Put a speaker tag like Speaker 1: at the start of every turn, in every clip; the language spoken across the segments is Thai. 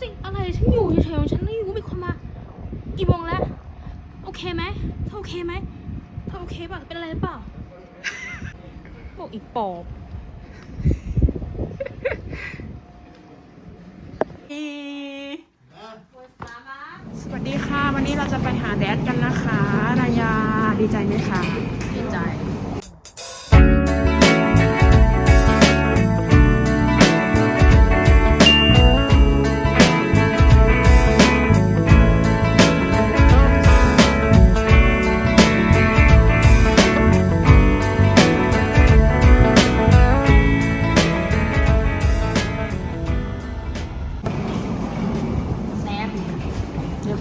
Speaker 1: สิอะไรฉันอยู่เฉยๆของฉันแล้วอยู่ก็มีคนมากี่โมงแล้ว โอเคไหมเธอโอเคไหมเธอโอเคป่ะเป็นอะไรหรือเปล่าบอกอีปอบ
Speaker 2: สวัสดีค่ะ วันนี้เราจะไปหาแดดกันนะคะรายาดีใจไหมคะ
Speaker 1: ดีใจ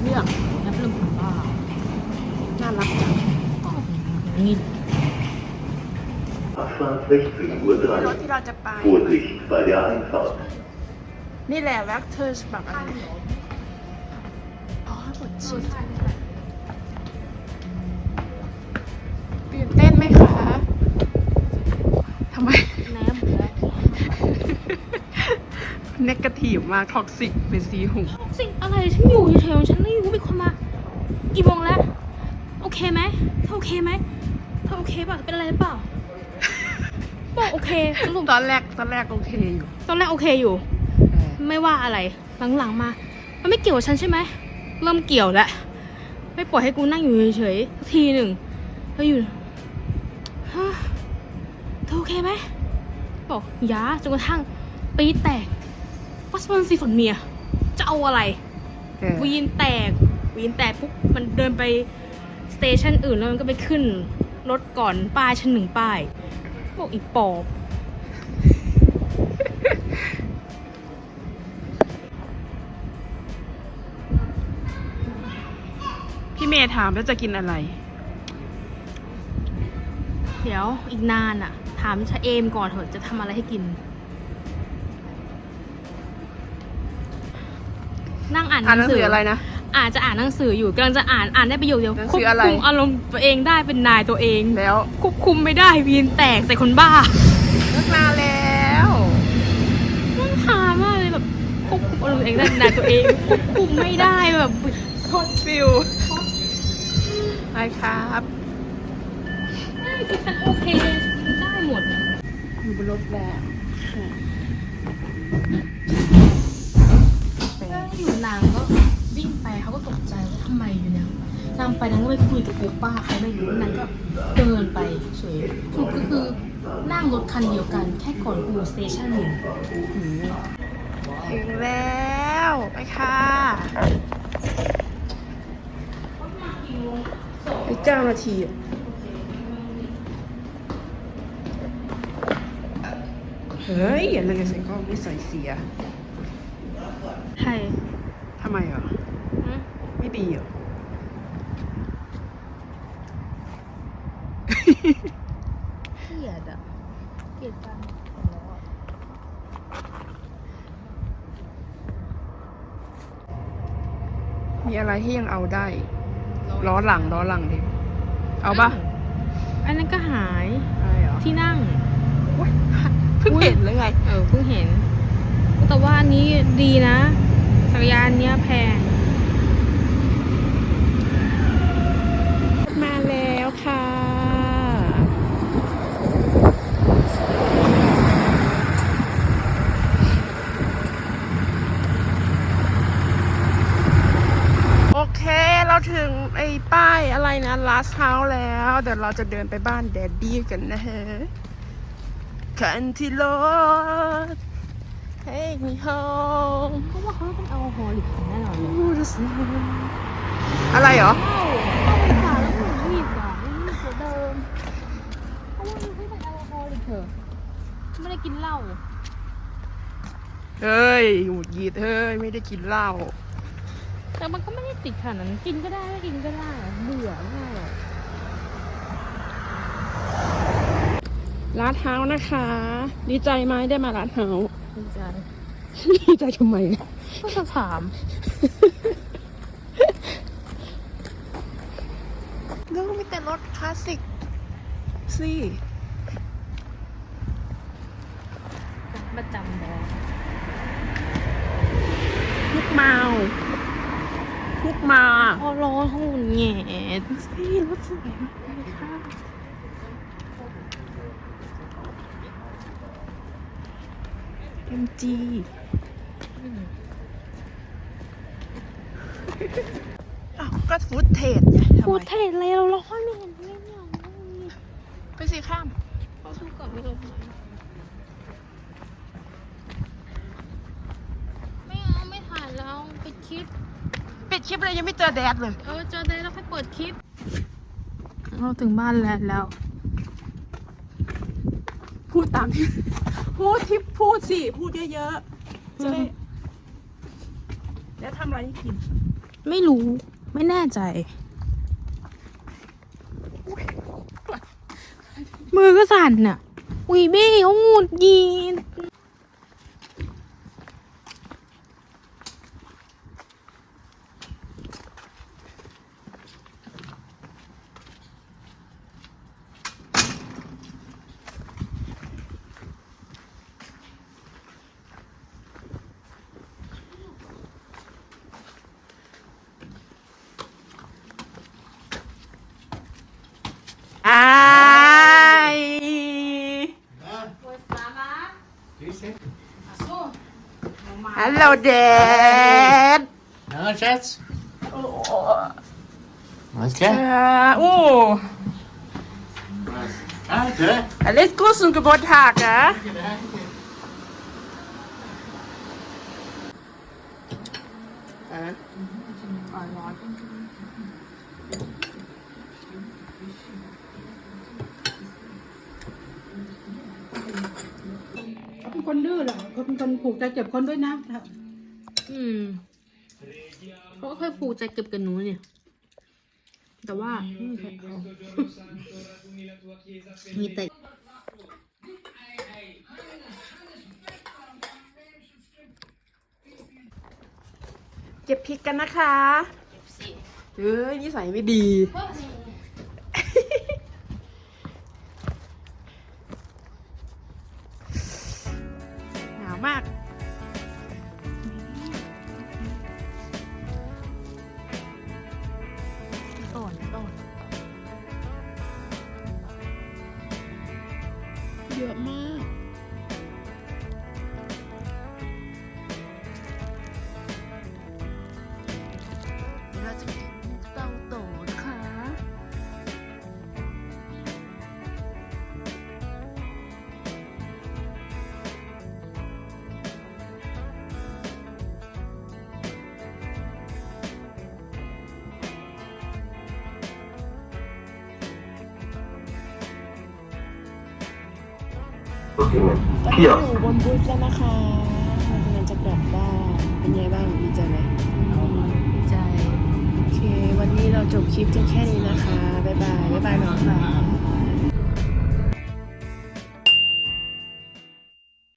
Speaker 2: เรียบเรียบ
Speaker 1: แซบเรื่องของบ้า
Speaker 2: น่ารักจัง
Speaker 1: นี่
Speaker 3: 16 Uhr
Speaker 2: รถที่เราจะไป
Speaker 3: Vorsicht bei der Einfahrt.
Speaker 2: นี่แหละแว็กเทอร์แบบอะไรอ๋อปวดฉี่ตื่นเต้นไหมคะทำไม
Speaker 1: แนบเหลือ
Speaker 2: เนกาทีฟมากท็อกซิกเป็นสีหู
Speaker 1: สิ อะไรฉันอยู่เฉยๆของฉันแล้วอยู่ก็มีคนมากี่โมงแล้ว โอเคไหมเธอโอเคไหมเธอโอเคป่ะเป็นอะไรหรือเปล่าบอกโอเคสรุป
Speaker 2: ตอนแรกตอนแรกโอเคอยู่
Speaker 1: ตอนแรกโอเคอยู่
Speaker 2: เออ
Speaker 1: ไม่ว่าอะไรหลังๆมา มันไม่เกี่ยวกับฉันใช่ไหมเริ่มเกี่ยวแล้วไม่ปล่อยให้กูนั่งอยู่เฉยๆสักทีหนึ่งแล้วอยู่ฮะเธอโอเคไหมบอกอยาจนกระทั่งปีดแตกวัสมันซีฝนเมียจะเอาอะไร
Speaker 2: เออ
Speaker 1: วีนแตกวีนแตกปุ๊บมันเดินไปสเตชันอื่นแล้วมันก็ไปขึ้นรถก่อนป้ายชั้นหนึ่งป้ายบอกอีกปอบ
Speaker 2: พี่เมย์ถามแล้วจะกินอะไร
Speaker 1: เดี๋ยวอีกนานอะ ถามชะเอมก่อนเถอะจะทำอะไรให้กิน นั่งอ่าน
Speaker 2: อ่านหนังสืออะไรนะ
Speaker 1: อ่านจะอ่านหนังสืออยู่กำลังจะอ่านอ่านได้ประโยคเดียว
Speaker 2: หนัง
Speaker 1: คว
Speaker 2: สื
Speaker 1: บ
Speaker 2: ออะไร
Speaker 1: คุมอารมณ์ตัวเองได้เป็นนายตัวเอง
Speaker 2: แล้ว
Speaker 1: ควบคุมไม่ได้วีนแตกใส่คนบ้า
Speaker 2: เลิกนานแล้ว
Speaker 1: มันหามากเลยแบบควบคุมอารมณ์ตัวเองได้เป็นนายตัวเองควบคุมไม่ได้แบบ
Speaker 2: โคตรฟิลไปครับ
Speaker 1: ได้คือฉันโอเคได้หมด
Speaker 2: อยู่บนรถแล้ว
Speaker 1: แล้ว ยกับโอป้าใครไม่รู้นางก็เดินไปเฉยสรุปก็คือนั่งรถคันเดียวกันแค่ก่อนกูสเตชันหนึ่ง
Speaker 2: ถึงแล้วไปค่ะไปเก้านาทีอะเฮ้ยอย่าเลยใส่กล้องไม่ใส่เสีย
Speaker 1: ใช่
Speaker 2: ทำไมอะไม่ดีเหรอ
Speaker 1: เกลียดอะเกลียดกัน
Speaker 2: มีอะไรที่ยังเอาได้ ล้อหลังล้อหลังดิ เอาปะ
Speaker 1: อันนั้นก็หาย
Speaker 2: อะไรเหรอ
Speaker 1: ที่นั่ง
Speaker 2: เพิ่งเห็นเลยไง
Speaker 1: เออเพิ่งเห็น แต่ว่าอันนี้ดีนะจักรยานเนี้ยแพง
Speaker 2: มาแล้วค่ะ โอเค เรา ถึงไอ้ป้ายอะไรนะ last house แล้ว เดี๋ยวเราจะเดินไปบ้านแดดดี้กันนะฮะคันที่รถ Take me home
Speaker 1: เพราะว่าเขาต้องเอาแอลกอฮอล์หรือของแน่นอนเลย
Speaker 2: Ooh, the smell อะไรเหรอ
Speaker 1: เข้าเข้าไปค่ะแล้วหนูรีบอะไม่รีบกว่าเดิมเพราะว่ามันไม่เป็นแอลกอฮอล์เลยเถอะไม่ได้กินเหล้า
Speaker 2: เฮ้ยหงุดหงิดเฮ้ย ไม่ได้กินเหล้า
Speaker 1: แต่มันก็ไม่ได้ติดขนาดนั้นกินก็ได้ไม่กินก็ได้เบื่อง่ายหรอก
Speaker 2: ร้านเท้านะคะ ดีใจไหมได้มาร้านเท้า
Speaker 1: ดีใจ
Speaker 2: ดีใจทำไม
Speaker 1: ก็จะถาม
Speaker 2: ดูมีแต่รถคลาสสิกสิ
Speaker 1: ประจำเลย
Speaker 2: ลูกเมา พุกมา
Speaker 1: พอร้อนเขาหงุดหงิด
Speaker 2: พี่รถสวยมากเลยค่ะเอ็มจีอ้าวก็ฟูดเทสไงทำ
Speaker 1: พูด
Speaker 2: ไม
Speaker 1: เทศเลยเราร้อนไม่เห็นเลยเนี่ย
Speaker 2: ไปสิข้าม
Speaker 1: เขาสู้กับไม่ลงไม่เอาไม่ถ่ายแล้วปิดคลิ ป
Speaker 2: ปิดคลิปเลยยังไม่เจอแดดเลย
Speaker 1: เออเจอได้แล้วค่อยเปิดคลิป เราถึงบ้านแล้วแล้ว
Speaker 2: พูดตามที่พูดที่พูดสิ พูดเยอะๆจะได้แล้วทำอะไรให้กิน
Speaker 1: ไม่รู้ ไม่แน่ใจ มือก็สั่นน่ะวีบี้เขาหงุดหงิด
Speaker 2: ไอ้ ฮัลโหลเดด
Speaker 4: Ja, schat. Alles
Speaker 2: เอ่
Speaker 4: klar?
Speaker 2: อโอ้
Speaker 4: Uit, hè?
Speaker 2: Alles gut zum Geburtstag, ja?
Speaker 5: เขาเป็น คนดื้อเหรอเขาเป็นคนผูกใจเจ็บคนด้วยนะ
Speaker 1: อืมเขาก็เคยผูกใจเก็บกับหนูเนี่ย แต่ว่าไม่มีใครเอามีแต่
Speaker 2: เก็บพริกกันนะคะ เอ้ยนิสัยไม่ดีหนาว มาก
Speaker 1: ต้นต้น
Speaker 2: เยอะมาก
Speaker 3: ตอนนี้
Speaker 2: อยู่บนบูธแล้วนะคะเรากำลังจะกลับบ้านเป็นไงบ้างดีใจไหม
Speaker 1: ใจ
Speaker 2: โอเค วันนี้เราจบคลิปกันแค่นี้นะคะ บ๊ายบาย บ๊ายบายน้องค่ะ